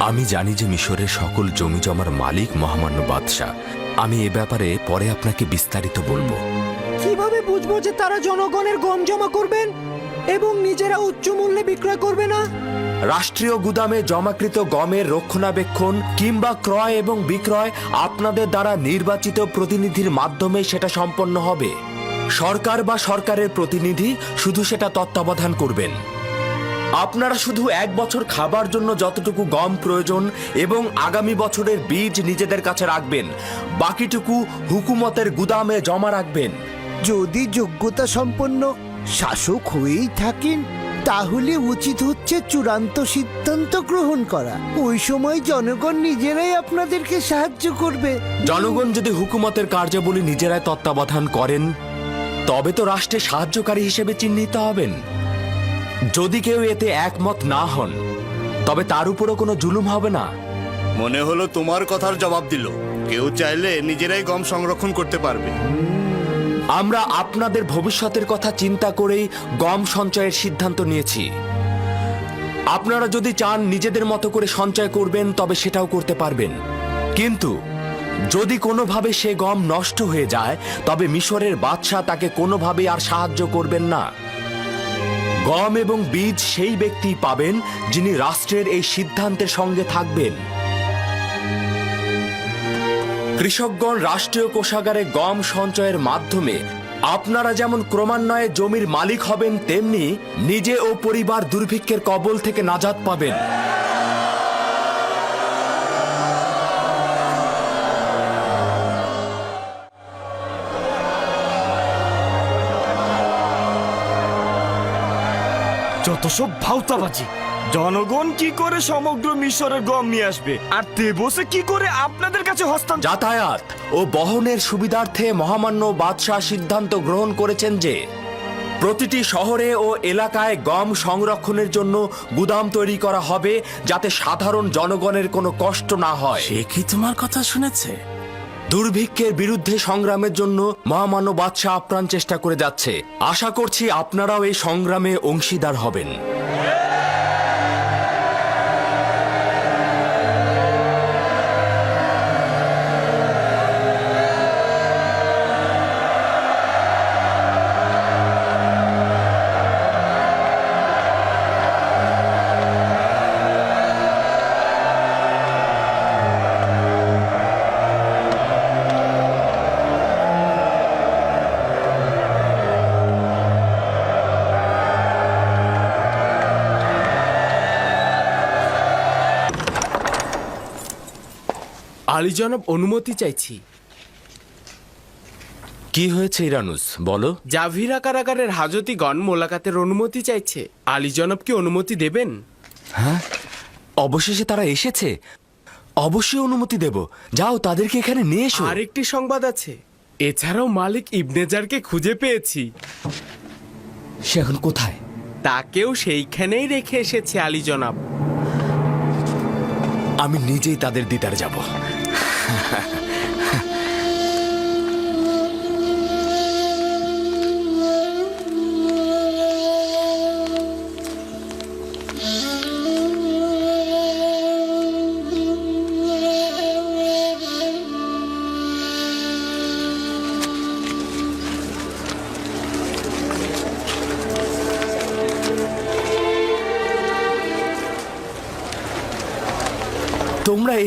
আমি জানি যে মিশরের সকল জমি জমার মালিক মহামান্য বাদশাহ। আমি এ ব্যাপারে পরে আপনাকে বিস্তারিত বলব। কীভাবে বুঝব যে তারা জনগণের গম জমা করবেন এবং নিজেরা উচ্চ মূল্যে বিক্রয় করবে না? রাষ্ট্রীয় গুদামে জমাকৃত গমের রক্ষণাবেক্ষণ কিংবা ক্রয় এবং বিক্রয় আপনাদের দ্বারা নির্বাচিত প্রতিনিধির মাধ্যমে সেটা সম্পন্ন হবে। সরকার বা সরকারের প্রতিনিধি শুধু সেটা তত্ত্বাবধান করবেন। আপনারা শুধু এক বছর খাবার জন্য যতটুকু গম প্রয়োজন এবং আগামী বছরের বীজ নিজেদের কাছে রাখবেন বাকিটুকু হুকুমতের গুদামে জমা রাখবেন। যদি যোগ্যতা সম্পন্ন শাসক হয়েই থাকেন তাহলে উচিত হচ্ছে চূড়ান্ত সিদ্ধান্ত গ্রহণ করা। ওই সময় জনগণ নিজেরাই আপনাদেরকে সাহায্য করবে। জনগণ যদি হুকুমতের কার্যাবলী নিজেরাই তত্ত্বাবধান করেন তবে তো রাষ্ট্রের সাহায্যকারী হিসেবে চিহ্নিত হবেন। যদি কেউ এতে একমত না হন তবে তার উপরও কোনো জুলুম হবে না। মনে হলো তোমার কথার জবাব দিল। কেউ চাইলে নিজেরাই গম সংরক্ষণ করতে পারবে। আমরা আপনাদের ভবিষ্যতের কথা চিন্তা করেই গম সঞ্চয়ের সিদ্ধান্ত নিয়েছি। আপনারা যদি চান নিজেদের মতো করে সঞ্চয় করবেন তবে সেটাও করতে পারবেন। কিন্তু যদি কোনোভাবে সে গম নষ্ট হয়ে যায় তবে মিশরের বাদশাহ তাকে কোনোভাবে আর সাহায্য করবেন না। গম এবং বীজ সেই ব্যক্তি পাবেন যিনি রাষ্ট্রের এই সিদ্ধান্তের সঙ্গে থাকবেন। কৃষকগণ রাষ্ট্রীয় কোষাগারে গম সঞ্চয়ের মাধ্যমে আপনারা যেমন ক্রমান্বয়ে জমির মালিক হবেন, তেমনি নিজে ও পরিবার দুর্ভিক্ষের কবল থেকে নাজাত পাবেন। যত সব ভাউতাবাজি জনগণ কি করে সমগ্র মিশরের গম নিয়ে আসবে? আর তেবসে কি করে আপনাদের কাছে হস্তান্তর? যাতায়াত ও বহনের সুবিধার্থে মহামান্য বাদশাহ সিদ্ধান্ত গ্রহণ করেছেন যে প্রতিটি শহরে ও এলাকায় গম সংরক্ষণের জন্য গুদাম তৈরি করা হবে যাতে সাধারণ জনগণের কোনো কষ্ট না হয়। সে কি তোমার কথা শুনেছে? দুর্ভিক্ষের বিরুদ্ধে সংগ্রামের জন্য মহামান্য বাদশাহ আপ্রাণ চেষ্টা করে যাচ্ছে। আশা করছি আপনারাও এই সংগ্রামে অংশীদার হবেন। আলী জনাব অনুমতি চাইছি। কি হয়েছে ইরানুস? বলো। জাভিরা কারাগারের হাজতিগণ মোলাকাতের অনুমতি চাইছে। আলী জনাব কি অনুমতি দেবেন? হ্যাঁ অবশেষে তারা এসেছে। অবশ্যই অনুমতি দেব। যাও তাদেরকে এখানে নিয়ে এসো। আরেকটি সংবাদ আছে। এছাড়াও মালিক ইবনেজারকে খুঁজে পেয়েছি। সে এখন কোথায়? তাকেও সেইখানেই রেখে এসেছে আলী জনাব আমি নিজেই তাদের দিদার যাব। Ха-ха-ха.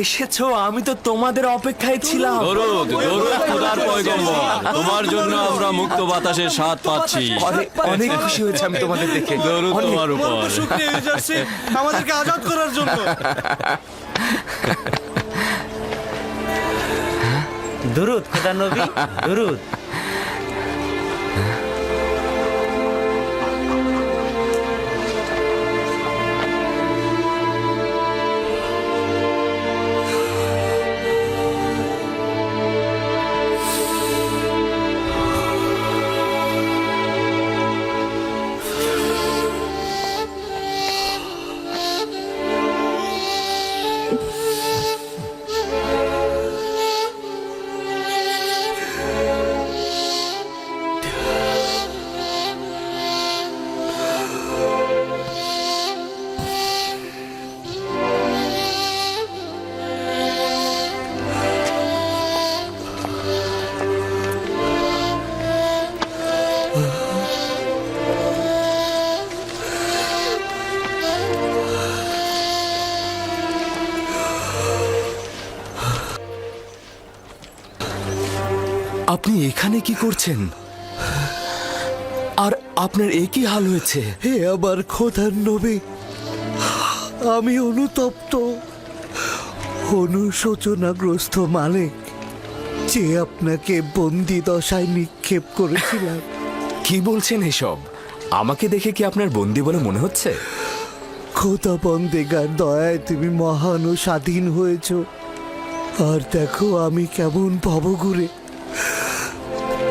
এসেছ আমি তো তোমাদের অপেক্ষায় ছিলাম। দরুদ দরুদ খোদার পয়গম্বর তোমার জন্য আমরা মুক্ত বাতাসের স্বাদ পাচ্ছি। অনেক অনেক খুশি হয়েছে আমি তোমাদের দেখে। দরুদ অনেক। তোমার উপর। আমাদেরকে আজাদ করার জন্য। দুরুদ খোদা নবী দুরুদ। আপনি এখানে কি করছেন? আর আপনার একই হাল হয়েছে? হে আমার খোদার নবী আমি অনুতপ্ত অনুশোচনাগ্রস্ত মালিক যে আপনাকে বন্দি দশায় নিক্ষেপ করেছিলাম। কি বলছেন এসব? আমাকে দেখে কি আপনার বন্দি বলে মনে হচ্ছে? খোদা বন্দেগার দয়ায় তুমি মহান ও স্বাধীন হয়েছ। আর দেখো আমি কেমন ভবঘুরে।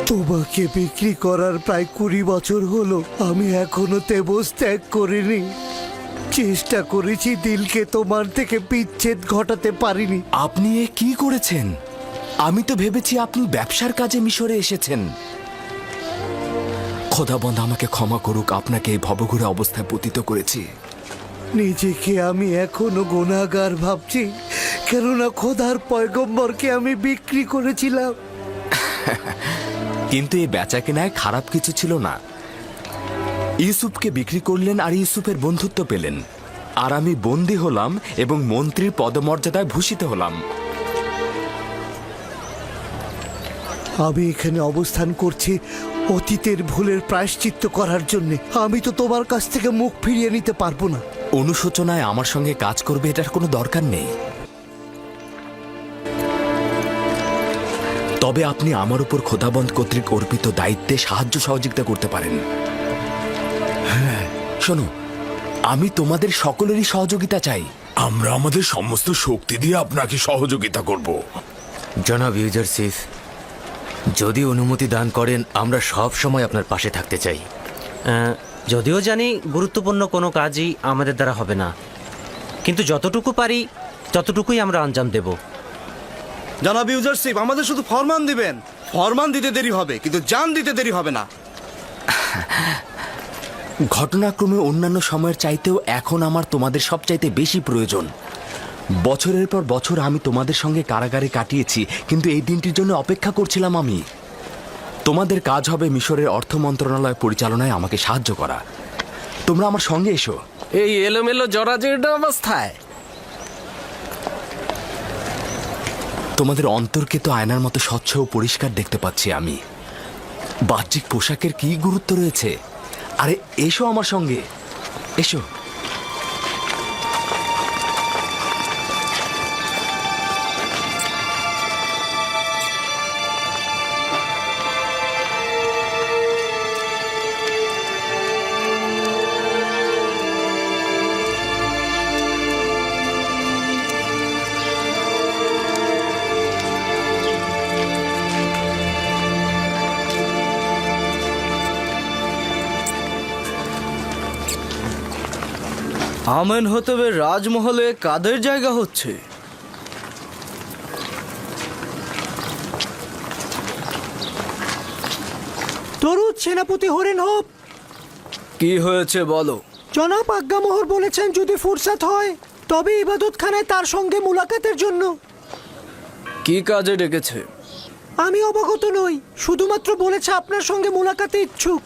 তোমাকে বিক্রি করার প্রায় কুড়ি বছর হলো। আমি এখনও তেবস ত্যাগ করিনি। চেষ্টা করেছি দিলকে তোমার থেকে বিচ্ছেদ ঘটাতে পারিনি। আপনি এ কি করেছেন? আমি তো ভেবেছি আপনি ব্যবসার কাজে মিশরে এসেছেন। খোদাবন্ধ আমাকে ক্ষমা করুক আপনাকে এই ভবঘুরে অবস্থায় পতিত করেছি। নিজেকে আমি এখনও গুণাগার ভাবছি কেননা খোদার পয়গম্বরকে আমি বিক্রি করেছিলাম। কিন্তু এই বেচা কেনায় খারাপ কিছু ছিল না। ইউসুফকে বিক্রি করলেন আর ইউসুফের বন্ধুত্ব পেলেন। আর আমি বন্দী হলাম এবং মন্ত্রীর পদমর্যাদায় ভূষিত হলাম। আমি এখানে অবস্থান করছি অতীতের ভুলের প্রায়শ্চিত্ত করার জন্য। আমি তো তোমার কাছ থেকে মুখ ফিরিয়ে নিতে পারব না। অনুশোচনায় আমার সঙ্গে কাজ করবে এটার কোনো দরকার নেই। তবে আপনি আমার উপর খোদাবন্ধ কর্তৃক অর্পিত দায়িত্বে সাহায্য সহযোগিতা করতে পারেন। হ্যাঁ শোনো আমি তোমাদের সকলেরই সহযোগিতা চাই। আমরা আমাদের সমস্ত শক্তি দিয়ে আপনাকে সহযোগিতা করব। জনাব ইউজারসিফ যদি অনুমতি দান করেন আমরা সব সময় আপনার পাশে থাকতে চাই। যদিও জানি গুরুত্বপূর্ণ কোনো কাজই আমাদের দ্বারা হবে না কিন্তু যতটুকু পারি ততটুকুই আমরা আঞ্জাম দেব। জনাব ইউজারশিপ আমাদের শুধু ফরমান দিবেন। ফরমান দিতে দেরি হবে কিন্তু জান দিতে দেরি হবে না। ঘটনাক্রমে অন্যান্য সময়ের চাইতেও এখন আমার তোমাদের সবচাইতে বেশি প্রয়োজন। বছরের পর বছর আমি তোমাদের সঙ্গে কারাগারে কাটিয়েছি কিন্তু এই দিনটির জন্য অপেক্ষা করছিলাম আমি। তোমাদের কাজ হবে মিশরের অর্থ মন্ত্রণালয় পরিচালনায় আমাকে সাহায্য করা। তোমরা আমার সঙ্গে এসো। এই এলোমেলো জরাজীর্ণ অবস্থায়। তোমাদের অন্তরকে তো আয়নার মতো স্বচ্ছ ও পরিষ্কার দেখতে পাচ্ছি আমি। বাহ্যিক পোশাকের কি গুরুত্ব রয়েছে? আরে, এসো আমার সঙ্গে। এসো। আমেন হতবে রাজমহলে কাদের জায়গা হচ্ছে? তরুদ সেনাপতি হরেন হোপ! কি হয়েছে বলো? জনাব আজ্ঞামোহর বলেছেন যদি ফুরসাত হয় তবে ইবাদতখানায় তার সঙ্গে মুলাকাতের জন্য। কি কাজে ডেকেছে? আমি অবগত নই শুধুমাত্র বলেছে আপনার সঙ্গে মুলাকাতে ইচ্ছুক।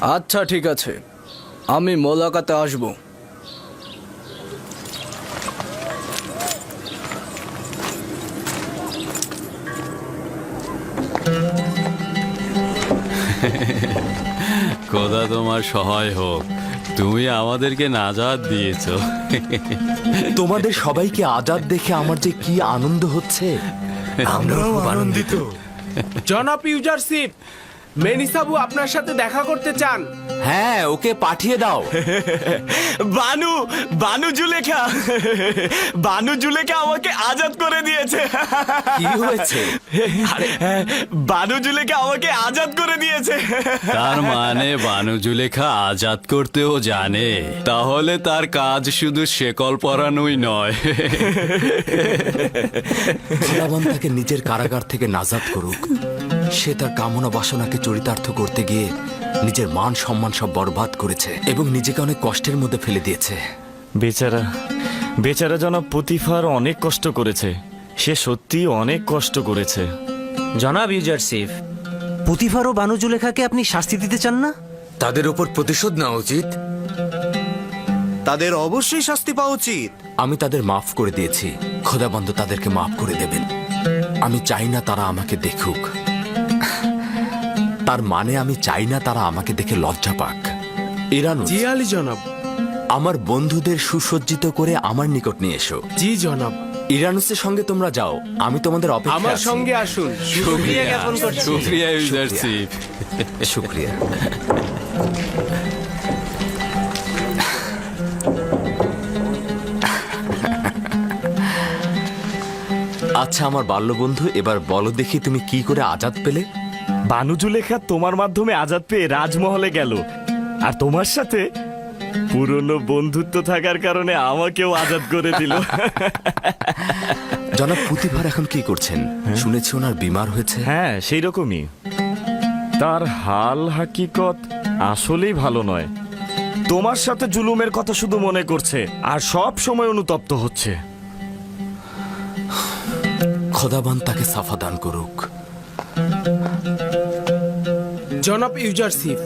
আচ্ছা ঠিক আছে। আমি মোলাকাতে আসব। খোদা তোমার সহায় হোক। তুমি আমাদেরকে নাজাদ দিয়েছ। তোমাদের সবাইকে আজাদ দেখে আমার যে কি আনন্দ হচ্ছে আমরাও আনন্দিত। জনাব ইউজারশিপ মেনিসাবু আপনার সাথে দেখা করতে চান। হ্যাঁ ওকে পাঠিয়ে দাও। বানু বানু জুলেখা। বানু জুলেখা আমাকে আজাদ করে দিয়েছে। কি হয়েছে? হ্যাঁ, বানু জুলেখা আমাকে আজাদ করে দিয়েছে। তার মানে বানু জুলেখা আজাদ করতেও জানে। তাহলে তার কাজ শুধু শেকল পরানোই নয়। তাকে নিজের কারাগার থেকে নাজাদ করুক। সে তার কামনা বাসনাকে চরিতার্থ করতে গিয়ে নিজের মান সম্মান সব বরবাদ করেছে এবং নিজেকে অনেক কষ্টের মধ্যে ফেলে দিয়েছে। বেচারা বেচারা জনাব পুতিফার অনেক কষ্ট করেছে। সে সত্যি অনেক কষ্ট করেছে। জনাব ইউজারসিফ পুতিফার ও বানুজুলেখাকে আপনি শাস্তি দিতে চান না? তাদের উপর প্রতিশোধ নেওয়া উচিত। তাদের অবশ্যই শাস্তি পাওয়া উচিত। আমি তাদের মাফ করে দিয়েছি। খোদাবন্ধ তাদেরকে মাফ করে দেবেন। আমি চাই না তারা আমাকে দেখুক। তার মানে আমি চাই না তারা আমাকে দেখে লজ্জা পাক। ইরানুস জি আলী জনাব। আমার বন্ধুদের সুসজ্জিত করে আমার নিকট নিয়ে এসো। জি জনাব। ইরানুসের সঙ্গে তোমরা যাও আমি তোমাদের অপেক্ষা আমার সঙ্গে আসুন। শুক্রিয়া। জ্ঞাপন করছি। শুক্রিয়া শুক্রিয়া। আচ্ছা আমার বাল্যবন্ধু এবার বলো দেখি তুমি কি করে আজাদ পেলে? বানুজুলেখা তোমার মাধ্যমে আজাদ পেয়ে রাজমহলে গেল। আর তোমার সাথে পুরনো বন্ধুত্ব থাকার কারণে আমাকেও আজাদ করে দিল। জনাব পুতিভার এখন কি করছেন? শুনেছি ওনার বিমার হয়েছে। হ্যাঁ সেই রকমই। তার হাল হাকিকত আসলেই ভালো নয়। তোমার সাথে জুলুমের কথা শুধু মনে করছে আর সব সময় অনুতপ্ত হচ্ছে। খোদাবান তাকে সাফা দান করুক। জনাব ইউজারসিফ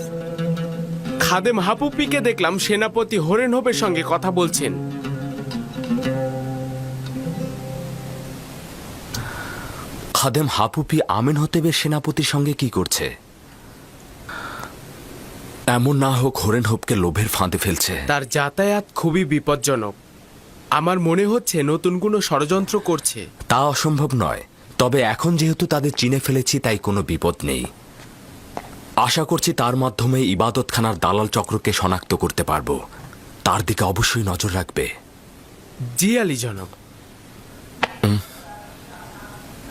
খাদেম হাপুপিকে দেখলাম সেনাপতি হরেন হোপের সঙ্গে কথা বলছেন। খাদেম হাপুপি আমেন হতেবের সেনাপতির সঙ্গে কি করছে? এমন না হোক হরেন হোপকে লোভের ফাঁদে ফেলছে। তার যাতায়াত খুবই বিপজ্জনক। আমার মনে হচ্ছে নতুন কোনো ষড়যন্ত্র করছে। তা অসম্ভব নয়। তবে এখন যেহেতু তাদের চিনে ফেলেছি তাই কোনো বিপদ নেই। আশা করছি তার মাধ্যমে ইবাদতখানার দালাল চক্রকে শনাক্ত করতে পারব। তার দিকে অবশ্যই নজর রাখবে। জি আলী জনাব।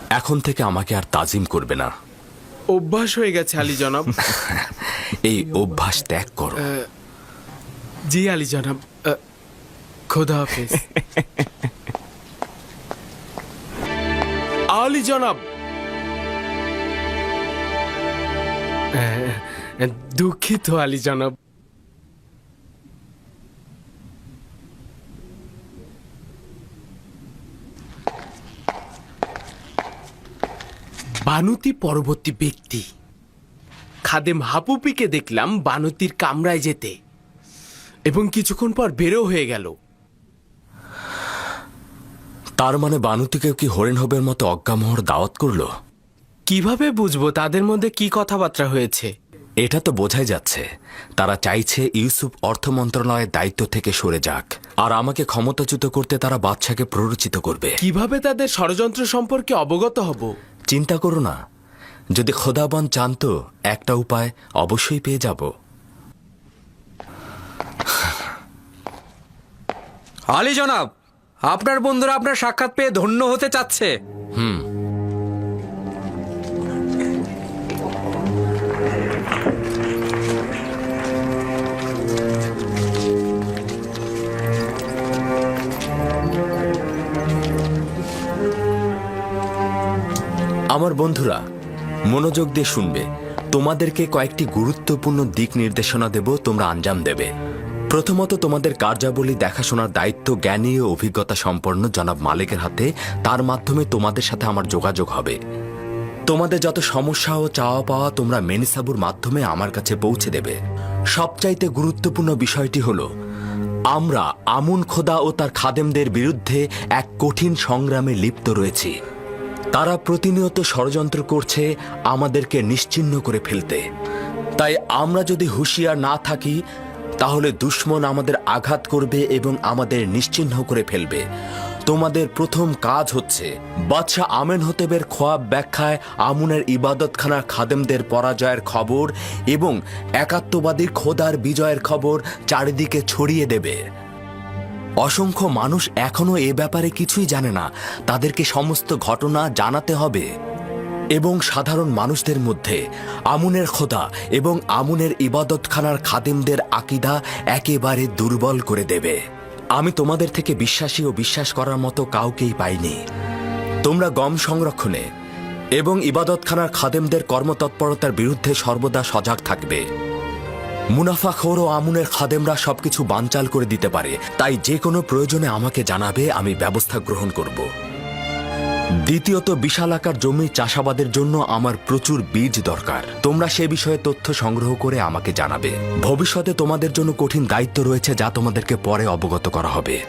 এখন থেকে আমাকে আর তাজিম করবে না। অভ্যাস হয়ে গেছে আলী জনাব। এই অভ্যাস ত্যাগ করো। জি আলী জনাব। খোদা হাফেজ। আলী জনাব দুঃখিত আলী জনাব। বানুতি পরবর্তী ব্যক্তি। খাদেম হাপুপিকে দেখলাম বানুতির কামরায় যেতে এবং কিছুক্ষণ পর বেরো হয়ে গেল। তার মানে বানুতিকেও কি হরেন হবের মতো অজ্ঞামোহর দাওয়াত করল? কীভাবে বুঝব তাদের মধ্যে কি কথাবার্তা হয়েছে? এটা তো বোঝাই যাচ্ছে। তারা চাইছে ইউসুফ অর্থ মন্ত্রণালয়ের দায়িত্ব থেকে সরে যাক। আর আমাকে ক্ষমতাচ্যুত করতে তারা বাদশাকে প্ররোচিত করবে। কীভাবে তাদের ষড়যন্ত্র সম্পর্কে অবগত হব? চিন্তা করো না। যদি খোদাবান চান তো একটা উপায় অবশ্যই পেয়ে যাব। আলী জনাব আপনার বন্ধুরা আপনার সাক্ষাৎ পেয়ে ধন্য হতে চাচ্ছে। আমার বন্ধুরা, মনোযোগ দিয়ে শুনবে। তোমাদেরকে কয়েকটি গুরুত্বপূর্ণ দিক নির্দেশনা দেব, তোমরা আঞ্জাম দেবে। প্রথমত, তোমাদের কার্যাবলী দেখাশোনার দায়িত্ব, জ্ঞানী ও অভিজ্ঞতা সম্পন্ন জনাব মালিকের হাতে, তার মাধ্যমে তোমাদের সাথে আমার যোগাযোগ হবে। তোমাদের যত সমস্যা ও চাওয়া পাওয়া তোমরা মেনিসাবুর মাধ্যমে আমার কাছে পৌঁছে দেবে। সবচাইতে গুরুত্বপূর্ণ বিষয়টি হল, আমরা আমুন খোদা ও তার খাদেমদের বিরুদ্ধে এক কঠিন সংগ্রামে লিপ্ত রয়েছি। তারা প্রতিনিয়ত ষড়যন্ত্র করছে আমাদেরকে নিশ্চিহ্ন করে ফেলতে। তাই আমরা যদি হুঁশিয়ার না থাকি, তাহলে দুশ্মন আমাদের আঘাত করবে এবং আমাদের নিশ্চিহ্ন করে ফেলবে। তোমাদের প্রথম কাজ হচ্ছে, বাদশাহ আমেন হতেবের খোয়াব ব্যাখ্যায় আমুনের ইবাদতখানার খাদেমদের পরাজয়ের খবর এবং একাত্মবাদী খোদার বিজয়ের খবর চারিদিকে ছড়িয়ে দেবে। অসংখ্য মানুষ এখনও এ ব্যাপারে কিছুই জানে না। তাদেরকে সমস্ত ঘটনা জানাতে হবে। এবং সাধারণ মানুষদের মধ্যে আমুনের খোদা এবং আমুনের ইবাদতখানার খাদেমদের আকিদা একেবারে দুর্বল করে দেবে। আমি তোমাদের থেকে বিশ্বাসী ও বিশ্বাস করার মতো কাউকেই পাইনি। তোমরা গম সংরক্ষণে এবং ইবাদতখানার খাদেমদের কর্মতৎপরতার বিরুদ্ধে সর্বদা সজাগ থাকবে। মুনাফাখোর ও আমুনের খাদেমরা সবকিছু বানচাল করে দিতে পারে। তাই যে কোনো প্রয়োজনে আমাকে জানাবে, আমি ব্যবস্থা গ্রহণ করব। দ্বিতীয়ত, বিশাল আকার জমি চাষাবাদের জন্য আমার প্রচুর বীজ দরকার। তোমরা সে বিষয়ে তথ্য সংগ্রহ করে আমাকে জানাবে। ভবিষ্যতে তোমাদের জন্য কঠিন দায়িত্ব রয়েছে যা তোমাদেরকে পরে অবগত করা হবে।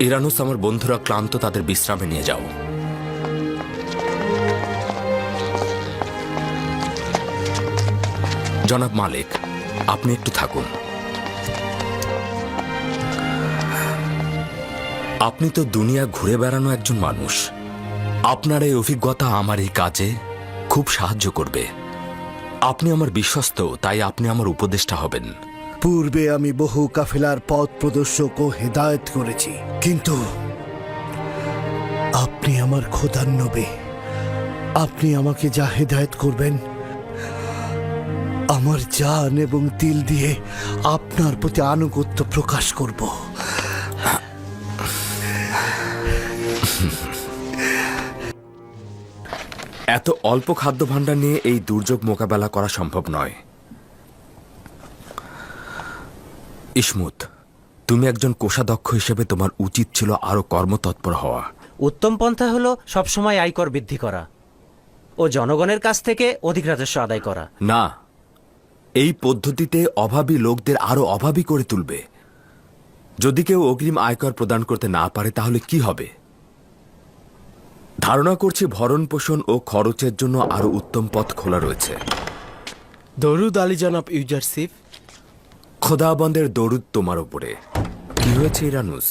ইরানুস, আমার বন্ধুরা, ক্লান্ত, তাদের বিশ্রামে নিয়ে যাও। জনাব মালিক, আপনি একটু থাকুন। আপনি তো দুনিয়া ঘুরে বেড়ানো একজন মানুষ। আপনার এই অভিজ্ঞতা আমার এই কাজে খুব সাহায্য করবে। আপনি আমার বিশ্বস্ত, তাই আপনি আমার উপদেষ্টা হবেন। পূর্বে আমি বহু কাফেলার পথ প্রদর্শক ও হেদায়েত করেছি, কিন্তু আপনি আমার খোদার নবী আপনি আমাকে যা হেদায়েত করবেন আমার জান এবং দিল দিয়ে আপনার প্রতি আনুগত্য প্রকাশ করব। এত অল্প খাদ্য ভাণ্ডার নিয়ে এই দুর্যোগ মোকাবেলা করা সম্ভব নয়। ইসমুত তুমি একজন কোষাধ্যক্ষ হিসেবে তোমার উচিত ছিল আরও কর্মতৎপর হওয়া। উত্তম পন্থা হলো সবসময় আয়কর বৃদ্ধি করা ও জনগণের কাছ থেকে অধিক রাজস্ব আদায় করা। না এই পদ্ধতিতে অভাবী লোকদের আরও অভাবী করে তুলবে। যদি কেউ অগ্রিম আয়কর প্রদান করতে না পারে তাহলে কি হবে? ধারণা করছি ভরণ পোষণ ও খরচের জন্য আরও উত্তম পথ খোলা রয়েছে। দরুদ আলী জনাব ইউজারশিপ খোদাবন্দের দরুদ তোমার উপরে। কি হয়েছে ইরানুস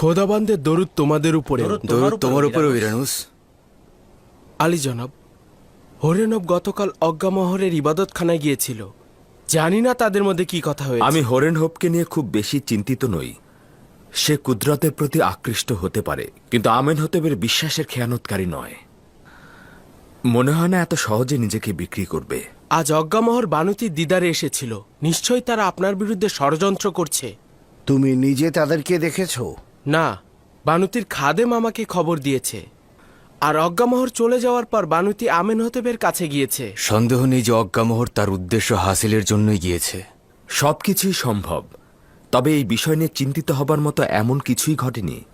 খোদাবান্দের দরুদ তোমাদের উপরে দরুদ তোমার উপরে ইরানুস। আলী জনাব হরেনব গতকাল অজ্ঞামহরের ইবাদতখানায় গিয়েছিল। জানি না তাদের মধ্যে কি কথা হয়েছে। আমি হরেন হোপকে নিয়ে খুব বেশি চিন্তিত নই। সে কুদরতের প্রতি আকৃষ্ট হতে পারে কিন্তু আমেন হতেবের বিশ্বাসের খেয়ানতকারী নয়। মনে হয় না এত সহজে নিজেকে বিক্রি করবে। আজ অজ্ঞামহর বানুতির দিদারে এসেছিল। নিশ্চয়ই তারা আপনার বিরুদ্ধে ষড়যন্ত্র করছে। তুমি নিজে তাদেরকে দেখেছ? না বানুতির খাদেম আমাকে খবর দিয়েছে। আর অজ্ঞামহর চলে যাওয়ার পর বানুতি আমেন হতেবের কাছে গিয়েছে। সন্দেহ নেই যে অজ্ঞামোহর তার উদ্দেশ্য হাসিলের জন্যই গিয়েছে। সবকিছুই সম্ভব তবে এই বিষয় নিয়ে চিন্তিত হবার মতো এমন কিছুই ঘটেনি।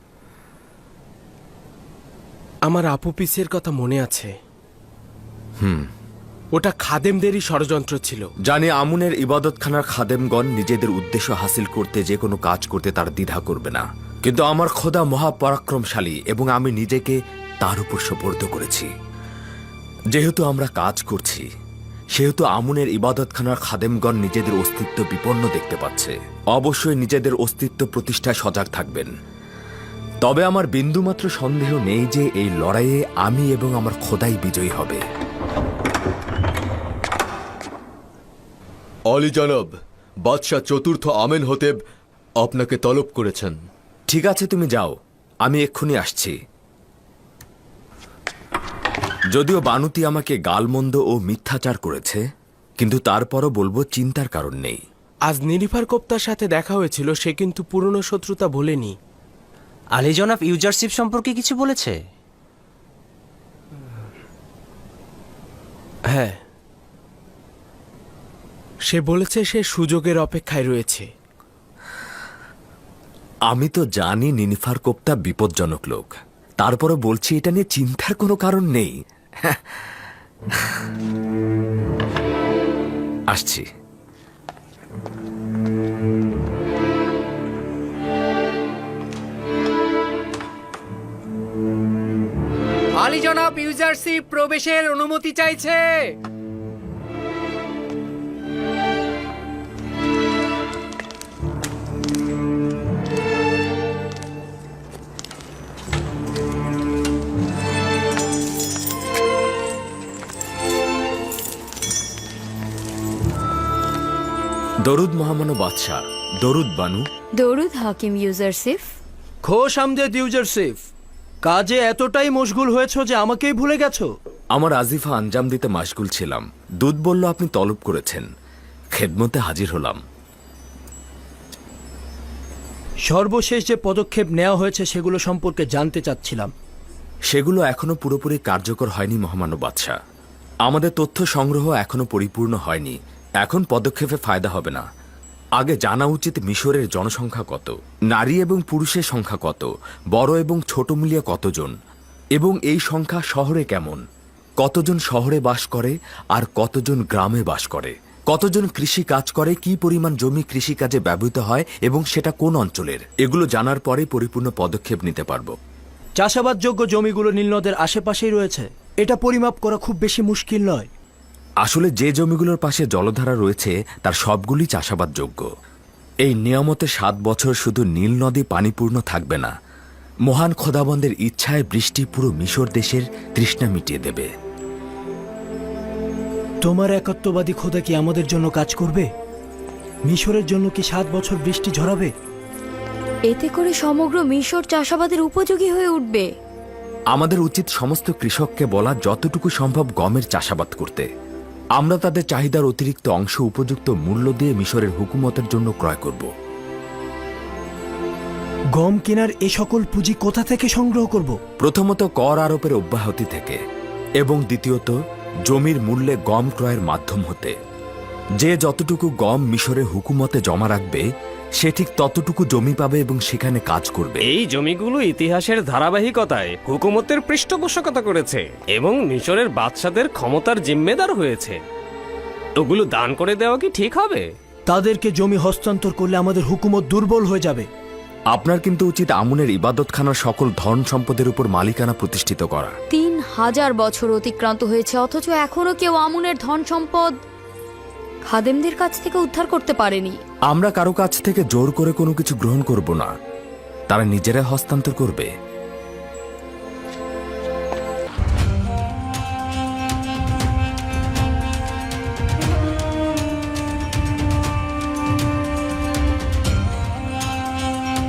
আমার আপু পিসের কথা মনে আছে। হুম। ওটা খাদেমদেরই ষড়যন্ত্র ছিল। জানি আমুনের ইবাদতখানার খাদেমগণ নিজেদের উদ্দেশ্য হাসিল করতে যে কোনো কাজ করতে তার দ্বিধা করবে না। কিন্তু আমার খোদা মহাপরাক্রমশালী এবং আমি নিজেকে তার উপর সোপর্দ করেছি। যেহেতু আমরা কাজ করছি সেহেতু আমুনের ইবাদতখানার খাদেমগণ নিজেদের অস্তিত্ব বিপন্ন দেখতে পাচ্ছে। অবশ্যই নিজেদের অস্তিত্ব প্রতিষ্ঠায় সজাগ থাকবেন। তবে আমার বিন্দুমাত্র সন্দেহ নেই যে এই লড়াইয়ে আমি এবং আমার খোদাই বিজয়ী হবে। অলি জনব বাদশাহ চতুর্থ আমেন হতেব আপনাকে তলব করেছেন। ঠিক আছে তুমি যাও। আমি এক্ষুনি আসছি। যদিও বানুতি আমাকে গালমন্দ ও মিথ্যাচার করেছে কিন্তু তারপরও বলব চিন্তার কারণ নেই। আজ নিরিফার কোপ্তার সাথে দেখা হয়েছিল সে কিন্তু পুরনো শত্রুতা ভোলেনি। আলী জনাব ইউজারশিপ সম্পর্কে কিছু বলেছে? হ্যাঁ। সে বলেছে সে সুযোগের অপেক্ষায় রয়েছে। আমি তো জানি নিনিফার কোপ্তা বিপজ্জনক লোক। তারপরও বলছি এটা নিয়ে চিন্তার কোনো কারণ নেই। আসছি। আলী জনাব প্রবেশের অনুমতি চাইছে। দরুদ মহামানব বাদশাহ দরুদ বানু। দরুদ হাকিম ইউজারসিফ খোশ আমদেদ ইউজারশিপ কাজে এতটাই মশগুল হয়েছ যে আমাকেই ভুলে গেছো? আমার আজিফা আঞ্জাম দিতে মাশগুল ছিলাম। দুধ বলল আপনি তলব করেছেন। খেদমতে হাজির হলাম। সর্বশেষ যে পদক্ষেপ নেওয়া হয়েছে সেগুলো সম্পর্কে জানতে চাচ্ছিলাম। সেগুলো এখনও পুরোপুরি কার্যকর হয়নি মহামান্য বাদশাহ। আমাদের তথ্য সংগ্রহ এখনও পরিপূর্ণ হয়নি। এখন পদক্ষেপে ফায়দা হবে না। আগে জানা উচিত মিশরের জনসংখ্যা কত, নারী এবং পুরুষের সংখ্যা কত, বড় এবং ছোট মিলিয়ে কতজন, এবং এই সংখ্যা শহরে কেমন, কতজন শহরে বাস করে আর কতজন গ্রামে বাস করে, কতজন কৃষি কাজ করে, কি পরিমাণ জমি কৃষিকাজে ব্যবহৃত হয় এবং সেটা কোন অঞ্চলের, এগুলো জানার পরে পরিপূর্ণ পদক্ষেপ নিতে পারব। চাষাবাদযোগ্য জমিগুলো নীলনদের আশেপাশেই রয়েছে। এটা পরিমাপ করা খুব বেশি মুশকিল নয়। আসলে যে জমিগুলোর পাশে জলধারা রয়েছে তার সবগুলি চাষাবাদযোগ্য। এই নিয়মতে সাত বছর শুধু নীল নদী পানিপূর্ণ থাকবে না মহান খোদাবন্দের ইচ্ছায় বৃষ্টি পুরো মিশর দেশের তৃষ্ণা মিটিয়ে দেবে। তোমার একাত্মবাদী খোদা কি আমাদের জন্য কাজ করবে? মিশরের জন্য কি সাত বছর বৃষ্টি ঝরাবে? এতে করে সমগ্র মিশর চাষাবাদের উপযোগী হয়ে উঠবে। আমাদের উচিত সমস্ত কৃষককে বলা যতটুকু সম্ভব গমের চাষাবাদ করতে। আমরা তাদের চাহিদার অতিরিক্ত অংশ উপযুক্ত মূল্য দিয়ে মিশরের হুকুমতের জন্য ক্রয় করব। গম কেনার এ সকল পুঁজি কোথা থেকে সংগ্রহ করব? প্রথমত কর আরোপের অব্যাহতি থেকে এবং দ্বিতীয়ত জমির মূল্যে গম ক্রয়ের মাধ্যম হতে। যে যতটুকু গম মিশরের হুকুমতে জমা রাখবে সে ঠিক ততটুকু জমি পাবে এবং সেখানে কাজ করবে। এই জমিগুলো ইতিহাসের ধারাবাহিকতায় হুকুমতের পৃষ্ঠপোষকতা করেছে এবং মিশরের বাদশাদের ক্ষমতার জিম্মেদার হয়েছে। ওগুলো দান করে দেওয়া কি ঠিক হবে? তাদেরকে জমি হস্তান্তর করলে আমাদের হুকুমত দুর্বল হয়ে যাবে। আপনার কিন্তু উচিত আমুনের ইবাদতখানার সকল ধন সম্পদের উপর মালিকানা প্রতিষ্ঠিত করা। তিন হাজার বছর অতিক্রান্ত হয়েছে অথচ এখনও কেউ আমুনের ধন সম্পদ খাদেমদের কাছ থেকে উদ্ধার করতে পারেনি। আমরা কারও কাছ থেকে জোর করে কোনো কিছু গ্রহণ করব না। তারা নিজেরা হস্তান্তর করবে।